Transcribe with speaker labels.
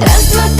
Speaker 1: Раз, два, три,